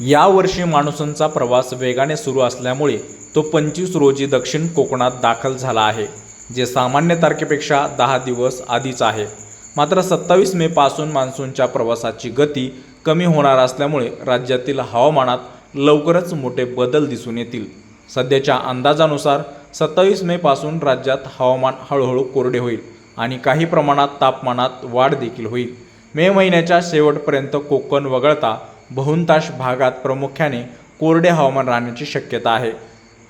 यावर्षी मान्सूनचा प्रवास वेगाने सुरू असल्यामुळे तो पंचवीस रोजी दक्षिण कोकणात दाखल झाला आहे जे सामान्य तारखेपेक्षा दहा दिवस आधीच आहे. मात्र सत्तावीस मे पासून मान्सूनच्या प्रवासाची गती कमी होणार असल्यामुळे राज्यातील हवामानात लवकरच मोठे बदल दिसून येतील. सध्याच्या अंदाजानुसार सत्तावीस मे पासून राज्यात हवामान हळूहळू कोरडे होईल आणि काही प्रमाणात तापमानात वाढ देखील होईल. मे महिन्याच्या शेवटपर्यंत कोकण वगळता बहुतांश भागात प्रामुख्याने कोरडे हवामान राहण्याची शक्यता आहे.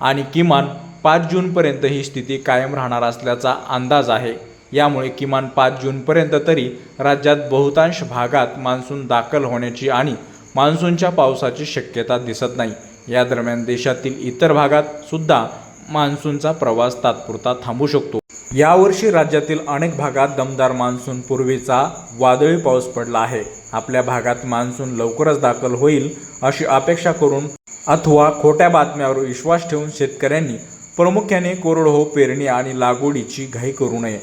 आणि किमान पाच जूनपर्यंत ही स्थिती कायम राहणार असल्याचा अंदाज आहे. यामुळे किमान पाच जूनपर्यंत तरी राज्यात बहुतांश भागात मान्सून दाखल होण्याची आणि मान्सूनच्या पावसाची शक्यता दिसत नाही. या दरम्यान देशातील इतर भागात सुद्धा मान्सूनचा प्रवास तात्पुरता थांबू शकतो. यावर्षी राज्यातील अनेक भागात दमदार मान्सून पूर्वीचा वादळी पाऊस पडला आहे. आपल्या भागात मान्सून लवकरच दाखल होईल अशी अपेक्षा करून अथवा खोट्या बातम्यावर विश्वास ठेवून शेतकऱ्यांनी प्रामुख्याने कोरडहो पेरणी आणि लागवडीची घाई करू नये.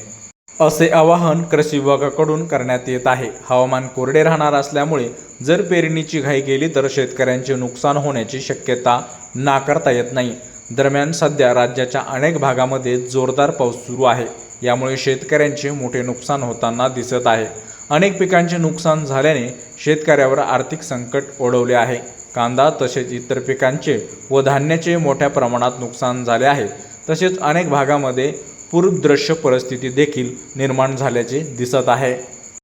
असे आवाहन कृषी विभागाकडून करण्यात येत आहे. हवामान कोरडे राहणार असल्यामुळे जर पेरणीची घाई केली तर शेतकऱ्यांचे नुकसान होण्याची शक्यता नाकारता येत नाही. दरम्यान सध्या राज्याच्या अनेक भागामध्ये जोरदार पाऊस सुरू आहे. यामुळे शेतकऱ्यांचे मोठे नुकसान होताना दिसत आहे. अनेक पिकांचे नुकसान झाल्याने शेतकऱ्यावर आर्थिक संकट ओढवले आहे. कांदा तसेच इतर पिकांचे व धान्याचे मोठ्या प्रमाणात नुकसान झाले आहे. तसेच अनेक भागामध्ये पूरदृश्य परिस्थिती देखील निर्माण झाल्याचे दिसत आहे.